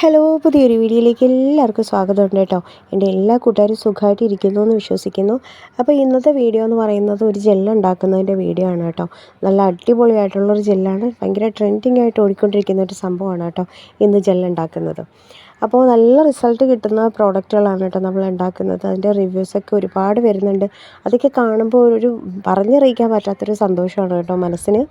Hello പുതിയൊരു വീഡിയോയിലേക്ക് എല്ലാവർക്കും സ്വാഗതമുണ്ട് കേട്ടോ. എന്റെ എല്ലാ കൂട്ടുകാരും സുഖമായിട്ട് ഇരിക്കുന്നു എന്ന് വിശ്വസിക്കുന്നു. അപ്പോൾ ഇന്നത്തെ വീഡിയോ എന്ന് പറയുന്നത് ഒരു ജെല്ല് ഉണ്ടാക്കുന്നതിന്റെ വീഡിയോ ആണ് കേട്ടോ. നല്ല അടിപൊളിയായിട്ടുള്ളൊരു ജെല്ലാണ് ഭയങ്കര ട്രെൻഡിങ് ആയിട്ട് ഓടിക്കൊണ്ടിരിക്കുന്ന ഒരു സംഭവമാണ് കേട്ടോ ഇന്ന് ജെല്ല് ഉണ്ടാക്കുന്നത്. അപ്പോൾ നല്ല റിസൾട്ട് കിട്ടുന്ന പ്രോഡക്റ്റുകളാണ് കേട്ടോ നമ്മൾ ഉണ്ടാക്കുന്നത്. അതിന്റെ റിവ്യൂസൊക്കെ ഒരുപാട് വരുന്നുണ്ട്. അതൊക്കെ കാണുമ്പോൾ ഒരു പറഞ്ഞറിയിക്കാൻ പറ്റാത്തൊരു സന്തോഷമാണ് കേട്ടോ മനസ്സിന്.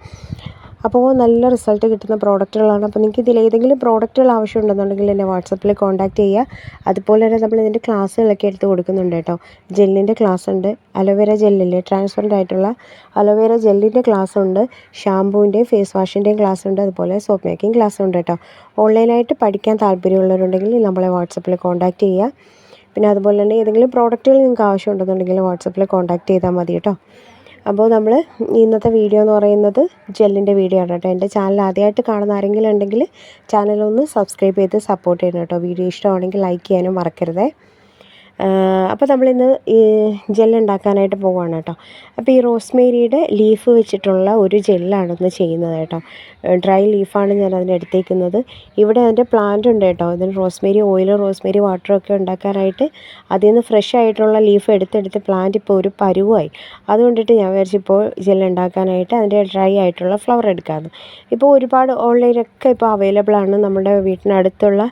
അപ്പോൾ നല്ല റിസൾട്ട് കിട്ടുന്ന പ്രോഡക്റ്റുകളാണ് അപ്പോൾ നിങ്ങൾക്ക് ഇതിൽ ഏതെങ്കിലും പ്രോഡക്റ്റുകൾ ആവശ്യമുണ്ടെന്നുണ്ടെങ്കിൽ എന്നെ വാട്സപ്പിൽ കോൺടാക്റ്റ് ചെയ്യുക. അതുപോലെ തന്നെ നമ്മൾ ഇതിന്റെ ക്ലാസ്സുകളൊക്കെ എടുത്ത് കൊടുക്കുന്നുണ്ട് കേട്ടോ. ജെല്ലിന്റെ ക്ലാസ് ഉണ്ട് അലോവേര ജെല്ലില്ലേ? ട്രാൻസ്പെറന്റ് ആയിട്ടുള്ള അലോവേര ജെല്ലിന്റെ ക്ലാസ് ഉണ്ട് ഷാമ്പൂവിന്റെയും ഫേസ് വാഷിന്റെയും ക്ലാസ് ഉണ്ട് അതുപോലെ സോപ്പ് മേക്കിംഗ് ക്ലാസ് ഉണ്ട് കേട്ടോ. ഓൺലൈനായിട്ട് പഠിക്കാൻ താല്പര്യമുള്ളവരുണ്ടെങ്കിൽ നമ്മളെ വാട്സപ്പിൽ കോൺടാക്റ്റ് ചെയ്യുക. പിന്നെ അതുപോലെ തന്നെ ഏതെങ്കിലും പ്രോഡക്റ്റുകൾ നിങ്ങൾക്ക് ആവശ്യമുണ്ടെന്നുണ്ടെങ്കിൽ വാട്സപ്പിൽ കോൺടാക്റ്റ് ചെയ്താൽ മതി കേട്ടോ. അപ്പോൾ നമ്മൾ ഇന്നത്തെ വീഡിയോ എന്ന് പറയുന്നത് ജെല്ലിന്റെ വീഡിയോ ആണ് കേട്ടോ. എന്റെ ചാനൽ ആദ്യമായിട്ട് കാണുന്ന ആരെങ്കിലും ഉണ്ടെങ്കിൽ ചാനലൊന്ന് സബ്സ്ക്രൈബ് ചെയ്ത് സപ്പോർട്ട് ചെയ്യണം കേട്ടോ. വീഡിയോ ഇഷ്ടമാണെങ്കിൽ ലൈക്ക് ചെയ്യാനും മറക്കരുതേ. അപ്പോൾ നമ്മളിന്ന് ജെല്ലുണ്ടാക്കാനായിട്ട് പോവുകയാണ് കേട്ടോ. അപ്പോൾ ഈ റോസ്മേരിയുടെ ലീഫ് വെച്ചിട്ടുള്ള ഒരു ജെല്ലാണ് ഇന്ന് ചെയ്യുന്നത് കേട്ടോ. ഡ്രൈ ലീഫാണ് ഞാൻ അതിനെടുത്തേക്കുന്നത് ഇവിടെ അതിന്റെ പ്ലാന്റ് ഉണ്ട് കേട്ടോ. അതിന് റോസ്മേരി ഓയിലും റോസ്മേരി വാട്ടറും ഒക്കെ ഉണ്ടാക്കാനായിട്ട് അതിൽ നിന്ന് ഫ്രഷ് ആയിട്ടുള്ള ലീഫ് എടുത്തെടുത്ത് പ്ലാന്റ് ഇപ്പോൾ ഒരു പരുവായി. അതുകൊണ്ടിട്ട് ഞാൻ വിചാരിച്ചിപ്പോൾ ജെല്ലുണ്ടാക്കാനായിട്ട് അതിന്റെ ഡ്രൈ ആയിട്ടുള്ള ഫ്ലവർ എടുക്കാമെന്ന് ഇപ്പോൾ ഒരുപാട് ഓൺലൈനൊക്കെ ഇപ്പോൾ അവൈലബിൾ ആണ്. നമ്മുടെ വീട്ടിനടുത്തുള്ള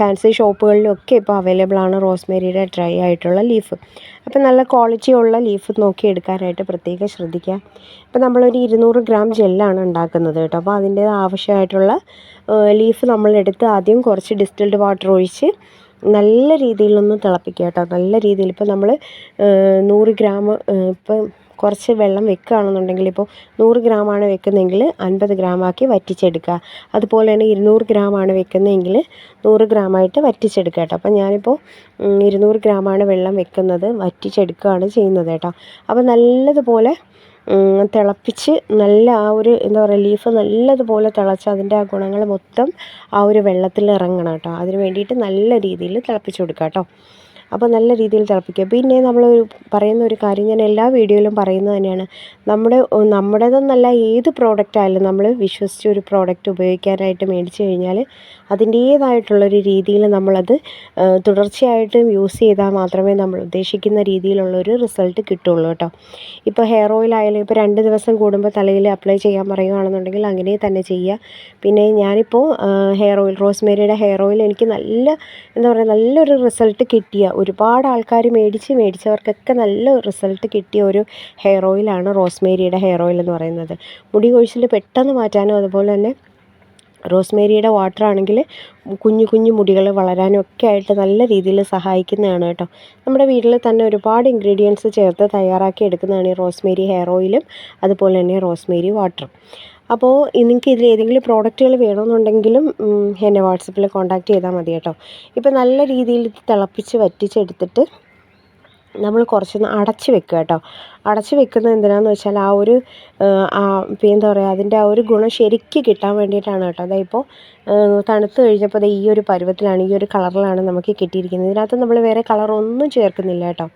ഫാൻസി ഷോപ്പുകളിലൊക്കെ ഇപ്പോൾ അവൈലബിൾ ആണ് റോസ്മേരിയുടെ ഡ്രൈ ആയിട്ടുള്ള ലീഫ് അപ്പോൾ നല്ല ക്വാളിറ്റിയുള്ള ലീഫ് നോക്കി എടുക്കാനായിട്ട് പ്രത്യേകം ശ്രദ്ധിക്കുക. ഇപ്പോൾ നമ്മളൊരു ഇരുന്നൂറ് ഗ്രാം ജെല്ലാണ് ഉണ്ടാക്കുന്നത് കേട്ടോ. അപ്പോൾ അതിന്റെ ആവശ്യമായിട്ടുള്ള ലീഫ് നമ്മളെടുത്ത് ആദ്യം കുറച്ച് ഡിസ്റ്റിൽഡ് വാട്ടർ ഒഴിച്ച് നല്ല രീതിയിലൊന്ന് തിളപ്പിക്കുക കേട്ടോ. നല്ല രീതിയിൽ ഇപ്പോൾ നമ്മൾ നൂറ് ഗ്രാം ഇപ്പം കുറച്ച് വെള്ളം വെക്കുകയാണെന്നുണ്ടെങ്കിൽ ഇപ്പോൾ നൂറ് ഗ്രാമാണ് വെക്കുന്നതെങ്കിൽ അൻപത് ഗ്രാമാക്കി വറ്റിച്ചെടുക്കുക. അതുപോലെ തന്നെ ഇരുന്നൂറ് ഗ്രാമാണ് വെക്കുന്നതെങ്കിൽ നൂറ് ഗ്രാമായിട്ട് വറ്റിച്ചെടുക്കുക കേട്ടോ. അപ്പോൾ ഞാനിപ്പോൾ ഇരുന്നൂറ് ഗ്രാമാണ് വെള്ളം വെക്കുന്നത് വറ്റിച്ചെടുക്കുകയാണ് ചെയ്യുന്നത് കേട്ടോ. അപ്പോൾ നല്ലതുപോലെ തിളപ്പിച്ച് നല്ല ആ ഒരു എന്താ പറയുക ലീഫ് നല്ലതുപോലെ തിളച്ച് അതിന്റെ ആ ഗുണങ്ങൾ മൊത്തം ആ ഒരു വെള്ളത്തിൽ ഇറങ്ങണം കേട്ടോ. അതിന് വേണ്ടിയിട്ട് നല്ല രീതിയിൽ തിളപ്പിച്ച് കൊടുക്കുക കേട്ടോ. അപ്പോൾ നല്ല രീതിയിൽ തിളപ്പിക്കുക. പിന്നെ നമ്മൾ പറയുന്ന ഒരു കാര്യം ഞാൻ എല്ലാ വീഡിയോയിലും പറയുന്നത് തന്നെയാണ്. നമ്മുടെ നമ്മുടേതെന്നല്ല ഏത് പ്രോഡക്റ്റ് ആയാലും നമ്മൾ വിശ്വസിച്ച് ഒരു പ്രോഡക്റ്റ് ഉപയോഗിക്കാനായിട്ട് മേടിച്ച് കഴിഞ്ഞാൽ അതിന്റേതായിട്ടുള്ളൊരു രീതിയിൽ നമ്മളത് തുടർച്ചയായിട്ടും യൂസ് ചെയ്താൽ മാത്രമേ നമ്മൾ ഉദ്ദേശിക്കുന്ന രീതിയിലുള്ളൊരു റിസൾട്ട് കിട്ടുള്ളൂ കേട്ടോ. ഇപ്പോൾ ഹെയർ ഓയിൽ ആയാലും ഇപ്പോൾ രണ്ട് ദിവസം കൂടുമ്പോൾ തലയിൽ അപ്ലൈ ചെയ്യാൻ പറയുകയാണെന്നുണ്ടെങ്കിൽ അങ്ങനെ തന്നെ ചെയ്യുക. പിന്നെ ഞാനിപ്പോൾ ഹെയർ ഓയിൽ റോസ്മേരിയുടെ ഹെയർ ഓയിൽ എനിക്ക് നല്ല എന്താ പറയുക നല്ലൊരു റിസൾട്ട് കിട്ടിയ ഒരുപാട് ആൾക്കാർ മേടിച്ച് മേടിച്ചവർക്കൊക്കെ നല്ല റിസൾട്ട് കിട്ടിയ ഒരു ഹെയർ ഓയിലാണ് റോസ്മേരിയുടെ ഹെയർ ഓയിൽ എന്ന് പറയുന്നത്. മുടി കൊഴിച്ചിൽ പെട്ടെന്ന് മാറ്റാനും അതുപോലെ തന്നെ റോസ്മേരിയുടെ വാട്ടർ ആണെങ്കിൽ കുഞ്ഞു കുഞ്ഞു മുടികൾ വളരാനും ഒക്കെ ആയിട്ട് നല്ല രീതിയിൽ സഹായിക്കുന്നതാണ് കേട്ടോ. നമ്മുടെ വീട്ടിൽ തന്നെ ഒരുപാട് ഇൻഗ്രീഡിയൻസ് ചേർത്ത് തയ്യാറാക്കി എടുക്കുന്നതാണ് ഈ റോസ്മേരി ഹെയർ ഓയിലും അതുപോലെ തന്നെ റോസ്മേരി വാട്ടറും അപ്പോൾ നിങ്ങൾക്ക് ഇതിൽ ഏതെങ്കിലും പ്രോഡക്റ്റുകൾ വേണമെന്നുണ്ടെങ്കിലും എന്നെ വാട്സപ്പിൽ കോൺടാക്റ്റ് ചെയ്താൽ മതി കേട്ടോ. ഇപ്പോൾ നല്ല രീതിയിൽ തിളപ്പിച്ച് വറ്റിച്ചെടുത്തിട്ട് നമ്മൾ കുറച്ചൊന്ന് അടച്ച് വെക്കുക കേട്ടോ. അടച്ച് വെക്കുന്നത് എന്തിനാണെന്ന് വെച്ചാൽ ആ ഒരു എന്താ പറയുക അതിന്റെ ആ ഒരു ഗുണം ശരിക്ക് കിട്ടാൻ വേണ്ടിയിട്ടാണ് കേട്ടോ. അതായത് ഇപ്പോൾ തണുത്ത് കഴിഞ്ഞപ്പോൾ ഈ ഒരു പരുവത്തിലാണ് ഈ ഒരു കളറിലാണ് നമുക്ക് കിട്ടിയിരിക്കുന്നത്. ഇതിനകത്ത് നമ്മൾ വേറെ കളറൊന്നും ചേർക്കുന്നില്ല കേട്ടോ.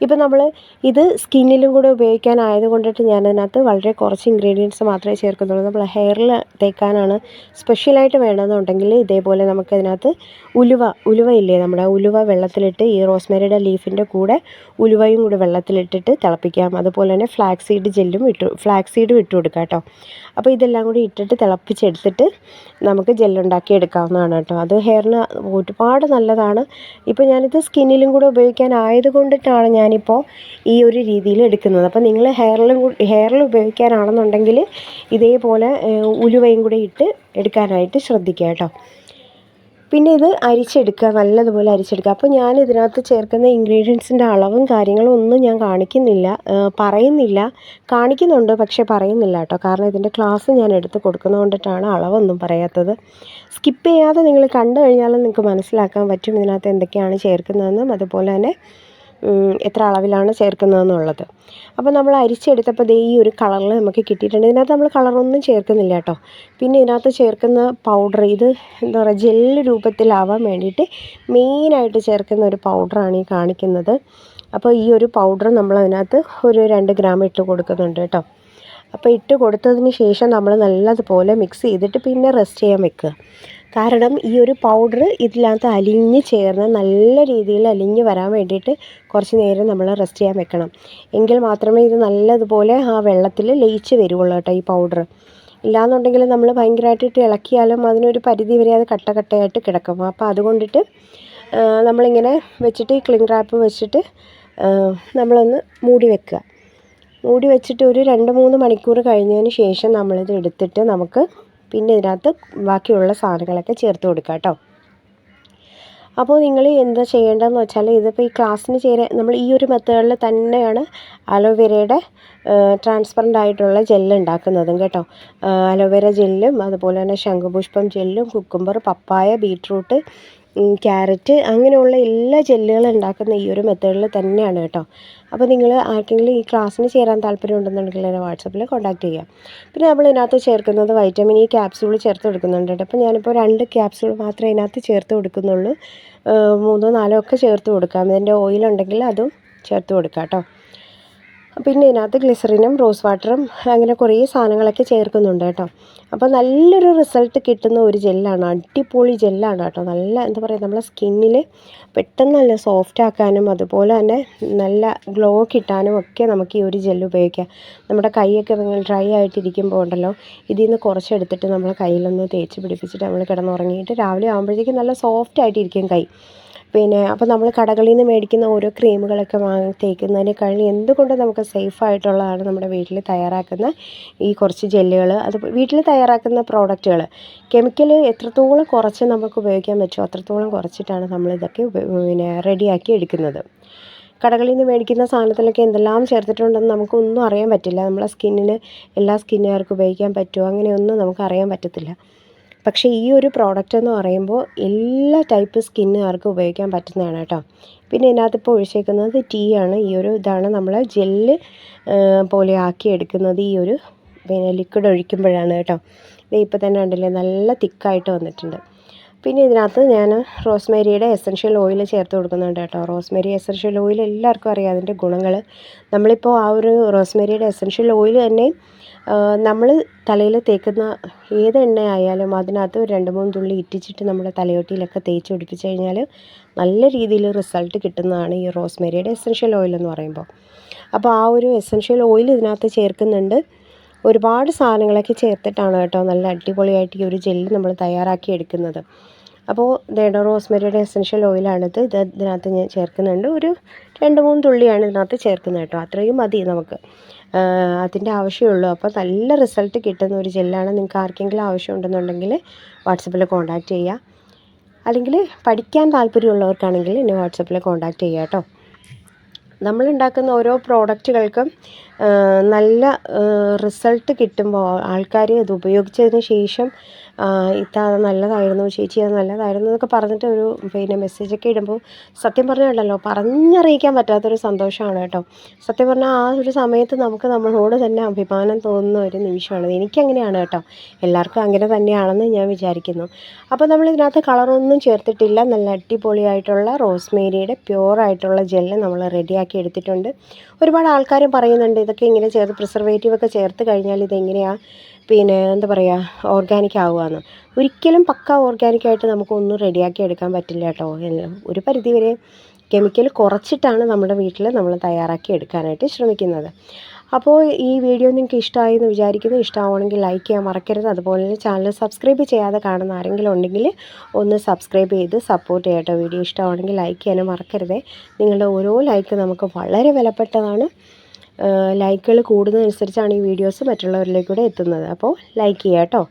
ഇപ്പം നമ്മൾ ഇത് സ്കിന്നിലും കൂടെ ഉപയോഗിക്കാനായത് കൊണ്ടിട്ട് ഞാൻ അതിനകത്ത് വളരെ കുറച്ച് ഇൻഗ്രീഡിയൻസ് മാത്രമേ ചേർക്കുന്നുള്ളൂ. നമ്മൾ ഹെയറിൽ തേക്കാനാണ് സ്പെഷ്യലായിട്ട് വേണമെന്നുണ്ടെങ്കിൽ ഇതേപോലെ നമുക്കതിനകത്ത് ഉലുവ ഉലുവ ഇല്ലേ നമ്മുടെ ഉലുവ വെള്ളത്തിലിട്ട് ഈ റോസ്മേരിയുടെ ലീഫിന്റെ കൂടെ ഉലുവയും കൂടെ വെള്ളത്തിലിട്ടിട്ട് തിളപ്പിക്കാം. അതുപോലെ തന്നെ ഫ്ലാക്സ് സീഡ് ജെല്ലും ഇട്ടു ഫ്ലാക്സ് സീഡും ഇട്ട് കൊടുക്കാം കേട്ടോ. അപ്പോൾ ഇതെല്ലാം കൂടി ഇട്ടിട്ട് തിളപ്പിച്ചെടുത്തിട്ട് നമുക്ക് ജെല്ലുണ്ടാക്കി എടുക്കാവുന്നതാണ് കേട്ടോ. അത് ഹെയറിന് ഒരുപാട് നല്ലതാണ്. ഇപ്പോൾ ഞാനിത് സ്കിന്നിലും കൂടെ ഉപയോഗിക്കാൻ ഉപയോഗിക്കാനായത് കൊണ്ടിട്ടാണ് ഞാനിപ്പോൾ ഈ ഒരു രീതിയിൽ എടുക്കുന്നത്. അപ്പോൾ നിങ്ങൾ ഹെയറിലും ഹെയറിൽ ഉപയോഗിക്കാനാണെന്നുണ്ടെങ്കിൽ ഇതേപോലെ ഉലുവയും കൂടെ ഇട്ട് എടുക്കാനായിട്ട് ശ്രദ്ധിക്കുക കേട്ടോ. പിന്നെ ഇത് അരിച്ചെടുക്കുക നല്ലതുപോലെ അരിച്ചെടുക്കുക. അപ്പോൾ ഞാൻ ഇതിനകത്ത് ചേർക്കുന്ന ഇൻഗ്രീഡിയൻസിന്റെ അളവും കാര്യങ്ങളും ഒന്നും ഞാൻ കാണിക്കുന്നില്ല. പറയുന്നില്ല. കാണിക്കുന്നുണ്ട് പക്ഷേ പറയുന്നില്ല കേട്ടോ. കാരണം ഇതിന്റെ ക്ലാസ് ഞാൻ എടുത്ത് കൊടുക്കുന്നതുകൊണ്ടിട്ടാണ് അളവൊന്നും പറയാത്തത്. സ്കിപ്പ് ചെയ്യാതെ നിങ്ങൾ കണ്ടു കഴിഞ്ഞാലും നിങ്ങൾക്ക് മനസ്സിലാക്കാൻ പറ്റും ഇതിനകത്ത് എന്തൊക്കെയാണ് ചേർക്കുന്നതെന്നും. അതുപോലെ തന്നെ എത്ര അളവിലാണ് ചേർക്കുന്നതെന്നുള്ളത്. അപ്പോൾ നമ്മൾ അരിച്ചെടുത്തപ്പോൾ ദേ ഈ ഒരു കളറിൽ നമുക്ക് കിട്ടിയിട്ടുണ്ട്. ഇതിനകത്ത് നമ്മൾ കളറൊന്നും ചേർക്കുന്നില്ല കേട്ടോ. പിന്നെ ഇതിനകത്ത് ചേർക്കുന്ന പൗഡർ ഇത് എന്താ പറയുക ജെല്ല് രൂപത്തിലാവാൻ വേണ്ടിയിട്ട് മെയിനായിട്ട് ചേർക്കുന്ന ഒരു പൗഡറാണ് ഈ കാണിക്കുന്നത്. അപ്പോൾ ഈ ഒരു പൗഡർ നമ്മൾ അതിനകത്ത് ഒരു രണ്ട് ഗ്രാം ഇട്ട് കൊടുക്കുന്നുണ്ട് കേട്ടോ. അപ്പോൾ ഇട്ട് കൊടുത്തതിന് ശേഷം നമ്മൾ നല്ലതുപോലെ മിക്സ് ചെയ്തിട്ട് പിന്നെ റെസ്റ്റ് ചെയ്യാൻ വെക്കുക. കാരണം ഈ ഒരു പൗഡർ ഇതിനകത്ത് അലിഞ്ഞ് ചേർന്ന് നല്ല രീതിയിൽ അലിഞ്ഞ് വരാൻ വേണ്ടിയിട്ട് കുറച്ച് നേരം നമ്മൾ റെസ്റ്റ് ചെയ്യാൻ വെക്കണം. എങ്കിൽ മാത്രമേ ഇത് നല്ലതുപോലെ ആ വെള്ളത്തിൽ ലയിച്ച് വരുള്ളൂ കേട്ടോ ഈ പൗഡർ ഇല്ലാന്നുണ്ടെങ്കിൽ നമ്മൾ ഭയങ്കരമായിട്ട് ഇളക്കിയാലും അതിനൊരു പരിധി വരെ അത് കട്ട കട്ടയായിട്ട് കിടക്കും. അപ്പോൾ അതുകൊണ്ടിട്ട് നമ്മളിങ്ങനെ വെച്ചിട്ട് ഈ ക്ലിംഗ് റാപ്പ് വെച്ചിട്ട് നമ്മളൊന്ന് മൂടി വെക്കുക. മൂടി വെച്ചിട്ട് ഒരു രണ്ട് മൂന്ന് മണിക്കൂർ കഴിഞ്ഞതിന് ശേഷം നമ്മളിത് എടുത്തിട്ട് നമുക്ക് പിന്നെ ഇതിനകത്ത് ബാക്കിയുള്ള സാധനങ്ങളൊക്കെ ചേർത്ത് കൊടുക്കുക കേട്ടോ. അപ്പോൾ നിങ്ങൾ എന്താ ചെയ്യേണ്ടതെന്ന് വെച്ചാൽ ഇതിപ്പോൾ ഈ ക്ലാസ്സിന് ചേരാൻ നമ്മൾ ഈ ഒരു മെത്തേഡിൽ തന്നെയാണ് അലോവേരയുടെ ട്രാൻസ്പെറന്റ് ആയിട്ടുള്ള ജെല്ല് ഉണ്ടാക്കുന്നതും കേട്ടോ. അലോവേര ജെല്ലും അതുപോലെ തന്നെ ശംഖുപുഷ്പം ജെല്ലും കുക്കുംബർ പപ്പായ ബീട്രൂട്ട് ക്യാരറ്റ് അങ്ങനെയുള്ള എല്ലാ ജെല്ലുകളും ഉണ്ടാക്കുന്ന ഈ ഒരു മെത്തേഡിൽ തന്നെയാണ് കേട്ടോ. അപ്പോൾ നിങ്ങൾ ആർക്കെങ്കിലും ഈ ക്ലാസ്സിന് ചേരാൻ താല്പര്യം ഉണ്ടെന്നുണ്ടെങ്കിൽ എന്നെ വാട്സപ്പിൽ കോൺടാക്ട് ചെയ്യാം. പിന്നെ നമ്മൾ ഇതിനകത്ത് ചേർക്കുന്നത് വൈറ്റമിൻ ഇ ക്യാപ്സ്യൂൾ ചേർത്ത് കൊടുക്കുന്നുണ്ട് കേട്ടോ. അപ്പോൾ ഞാനിപ്പോൾ രണ്ട് ക്യാപ്സ്യൂൾ മാത്രമേ ഇതിനകത്ത് ചേർത്ത് കൊടുക്കുന്നുള്ളൂ. മൂന്നോ നാലോ ഒക്കെ ചേർത്ത് കൊടുക്കാം. ഇതിന്റെ ഓയിലുണ്ടെങ്കിൽ അതും ചേർത്ത് കൊടുക്കാം കേട്ടോ. പിന്നെ ഇതിനകത്ത് ഗ്ലിസറിനും റോസ് വാട്ടറും അങ്ങനെ കുറേ സാധനങ്ങളൊക്കെ ചേർക്കുന്നുണ്ട് കേട്ടോ. അപ്പോൾ നല്ലൊരു റിസൾട്ട് കിട്ടുന്ന ഒരു ജെല്ലാണ് അടിപൊളി ജെല്ലാണ് കേട്ടോ. നല്ല എന്താ പറയുക നമ്മളെ സ്കിന്നിൽ പെട്ടെന്ന് നല്ല സോഫ്റ്റ് ആക്കാനും അതുപോലെ തന്നെ നല്ല ഗ്ലോ കിട്ടാനും ഒക്കെ നമുക്ക് ഈ ഒരു ജെല്ല് ഉപയോഗിക്കാം. നമ്മുടെ കൈയൊക്കെ നിങ്ങൾ ഡ്രൈ ആയിട്ടിരിക്കുമ്പോൾ ഉണ്ടല്ലോ ഇതിൽ നിന്ന് കുറച്ചെടുത്തിട്ട് നമ്മൾ കയ്യിലൊന്ന് തേച്ച് പിടിപ്പിച്ചിട്ട് നമ്മൾ കിടന്നുറങ്ങിയിട്ട് രാവിലെ ആകുമ്പോഴത്തേക്കും നല്ല സോഫ്റ്റ് ആയിട്ടിരിക്കും കൈ. പിന്നെ അപ്പോൾ നമ്മൾ കടകളിൽ നിന്ന് മേടിക്കുന്ന ഓരോ ക്രീമുകളൊക്കെ വാങ്ങി തേക്കുന്നതിനേക്കാളും എന്തുകൊണ്ട് നമുക്ക് സേഫ് ആയിട്ടുള്ളതാണ് നമ്മുടെ വീട്ടിൽ തയ്യാറാക്കുന്ന ഈ കുറച്ച് ജെല്ലുകൾ അത് വീട്ടിൽ തയ്യാറാക്കുന്ന പ്രോഡക്റ്റുകൾ കെമിക്കൽ എത്രത്തോളം കുറച്ച് നമുക്ക് ഉപയോഗിക്കാൻ പറ്റുമോ അത്രത്തോളം കുറച്ചിട്ടാണ് നമ്മളിതൊക്കെ പിന്നെ റെഡിയാക്കി എടുക്കുന്നത്. കടകളിൽ നിന്ന് മേടിക്കുന്ന സാധനത്തിലൊക്കെ എന്തെല്ലാം ചേർത്തിട്ടുണ്ടെന്ന് നമുക്കൊന്നും അറിയാൻ പറ്റില്ല. നമ്മളെ സ്കിന്നിന് എല്ലാ സ്കിന്നുകാർക്കും ഉപയോഗിക്കാൻ പറ്റുമോ? അങ്ങനെയൊന്നും നമുക്ക് അറിയാൻ പറ്റത്തില്ല. പക്ഷേ ഈ ഒരു പ്രോഡക്റ്റ് എന്ന് പറയുമ്പോൾ എല്ലാ ടൈപ്പ് സ്കിന്നുകാർക്കും ഉപയോഗിക്കാൻ പറ്റുന്നതാണ് കേട്ടോ. പിന്നെ ഇതിനകത്ത് ഇപ്പോൾ ഒഴിച്ചേക്കുന്നത് ടീ ആണ്. ഈ ഒരു ഇതാണ് നമ്മൾ ജെല്ല് പോലെ ആക്കി എടുക്കുന്നത് ഈ ഒരു പിന്നെ ലിക്വിഡ് ഒഴിക്കുമ്പോഴാണ് കേട്ടോ. ഇത് ഇപ്പോൾ തന്നെ ഉണ്ടല്ലേ നല്ല തിക്കായിട്ട് വന്നിട്ടുണ്ട്. പിന്നെ ഇതിനകത്ത് ഞാൻ റോസ്മേരിയുടെ എസൻഷ്യൽ ഓയിൽ ചേർത്ത് കൊടുക്കുന്നുണ്ട് കേട്ടോ. റോസ്മേരി എസൻഷ്യൽ ഓയിൽ എല്ലാവർക്കും അറിയാം അതിന്റെ ഗുണങ്ങൾ. നമ്മളിപ്പോൾ ആ ഒരു റോസ്മേരിയുടെ എസൻഷ്യൽ ഓയിൽ തന്നെ നമ്മൾ തലയിൽ തേക്കുന്ന ഏത് എണ്ണ ആയാലും അതിനകത്ത് ഒരു രണ്ട് മൂന്ന് തുള്ളി ഇറ്റിച്ചിട്ട് നമ്മുടെ തലയോട്ടിയിലൊക്കെ തേച്ച് പിടിപ്പിച്ച് കഴിഞ്ഞാൽ നല്ല രീതിയിൽ റിസൾട്ട് കിട്ടുന്നതാണ് ഈ റോസ്മേരിയുടെ എസൻഷ്യൽ ഓയിൽ എന്ന് പറയുമ്പോൾ. അപ്പോൾ ആ ഒരു എസൻഷ്യൽ ഓയിൽ ഇതിനകത്ത് ചേർക്കുന്നുണ്ട്. ഒരുപാട് സാധനങ്ങളൊക്കെ ചേർത്തിട്ടാണ് കേട്ടോ നല്ല അടിപൊളിയായിട്ട് ഈ ഒരു ജെല്ല് നമ്മൾ തയ്യാറാക്കി എടുക്കുന്നത്. അപ്പോൾ ദേഡോ റോസ്മേരിയുടെ എസൻഷ്യൽ ഓയിലാണിത് ഇത്. ഇതിനകത്ത് ഞാൻ ചേർക്കുന്നുണ്ട്. ഒരു രണ്ട് മൂന്ന് തുള്ളിയാണ് ഇതിനകത്ത് ചേർക്കുന്നത് കേട്ടോ. അത്രയും മതി നമുക്ക്. അതിന്റെ ആവശ്യമുള്ളൂ. അപ്പോൾ നല്ല റിസൾട്ട് കിട്ടുന്ന ഒരു ജെല്ലാണ്. നിങ്ങൾക്ക് ആർക്കെങ്കിലും ആവശ്യമുണ്ടെന്നുണ്ടെങ്കിൽ വാട്സപ്പിൽ കോൺടാക്റ്റ് ചെയ്യുക അല്ലെങ്കിൽ പഠിക്കാൻ താല്പര്യമുള്ളവർക്കാണെങ്കിൽ എന്നെ വാട്സപ്പിൽ കോൺടാക്റ്റ് ചെയ്യുക കേട്ടോ. നമ്മളുണ്ടാക്കുന്ന ഓരോ പ്രോഡക്റ്റുകൾക്കും നല്ല റിസൾട്ട് കിട്ടുമ്പോൾ ആൾക്കാർ അത് ഉപയോഗിച്ചതിന് ശേഷം ഇത്ത നല്ലതായിരുന്നു ചേച്ചി അത് നല്ലതായിരുന്നു എന്നൊക്കെ പറഞ്ഞിട്ട് ഒരു പിന്നെ മെസ്സേജൊക്കെ ഇടുമ്പോൾ സത്യം പറഞ്ഞുണ്ടല്ലോ പറഞ്ഞറിയിക്കാൻ പറ്റാത്തൊരു സന്തോഷമാണ് കേട്ടോ. സത്യം പറഞ്ഞാൽ ആ ഒരു സമയത്ത് നമുക്ക് നമ്മളോട് തന്നെ അഭിമാനം തോന്നുന്ന ഒരു നിമിഷമാണ്. എനിക്കങ്ങനെയാണ് കേട്ടോ. എല്ലാവർക്കും അങ്ങനെ തന്നെയാണെന്ന് ഞാൻ വിചാരിക്കുന്നു. അപ്പോൾ നമ്മൾ ഇതിനകത്ത് കളറൊന്നും ചേർത്തിട്ടില്ല. നല്ല അടിപൊളിയായിട്ടുള്ള റോസ്മേരിയുടെ പ്യുവറായിട്ടുള്ള ജെല്ല് നമ്മൾ റെഡിയാക്കി എടുത്തിട്ടുണ്ട്. ഒരുപാട് ആൾക്കാരും പറയുന്നുണ്ട് ഇതൊക്കെ ഇങ്ങനെ ചേർത്ത് പ്രിസർവേറ്റീവ് ഒക്കെ ചേർത്ത് കഴിഞ്ഞാൽ ഇതെങ്ങനെയാണ് പിന്നെ എന്താ പറയുക ഓർഗാനിക് ആവുകയെന്ന്. ഒരിക്കലും പക്ക ഓർഗാനിക്കായിട്ട് നമുക്കൊന്നും റെഡിയാക്കി എടുക്കാൻ പറ്റില്ല കേട്ടോ. ഒരു പരിധിവരെ കെമിക്കൽ കുറച്ചിട്ടാണ് നമ്മുടെ വീട്ടിൽ നമ്മൾ തയ്യാറാക്കി എടുക്കാനായിട്ട് ശ്രമിക്കുന്നത്. അപ്പോൾ ഈ വീഡിയോ നിങ്ങൾക്ക് ഇഷ്ടമായി എന്ന് വിചാരിക്കുന്നു. ഇഷ്ടമാവണമെങ്കിൽ ലൈക്ക് ചെയ്യാൻ മറക്കരുത്. അതുപോലെ ചാനൽ സബ്സ്ക്രൈബ് ചെയ്യാതെ കാണുന്ന ആരെങ്കിലും ഉണ്ടെങ്കിൽ ഒന്ന് സബ്സ്ക്രൈബ് ചെയ്ത് സപ്പോർട്ട് ചെയ്യട്ടോ. വീഡിയോ ഇഷ്ടമാണെങ്കിൽ ലൈക്ക് ചെയ്യാനും മറക്കരുതേ. നിങ്ങളുടെ ഓരോ ലൈക്ക് നമുക്ക് വളരെ വിലപ്പെട്ടതാണ്. ലൈക്കുകൾ കൂടുന്നതനുസരിച്ചാണ് ഈ വീഡിയോസ് മറ്റുള്ളവരിലേക്കൂടെ എത്തുന്നത്. അപ്പോൾ ലൈക്ക് ചെയ്യാം കേട്ടോ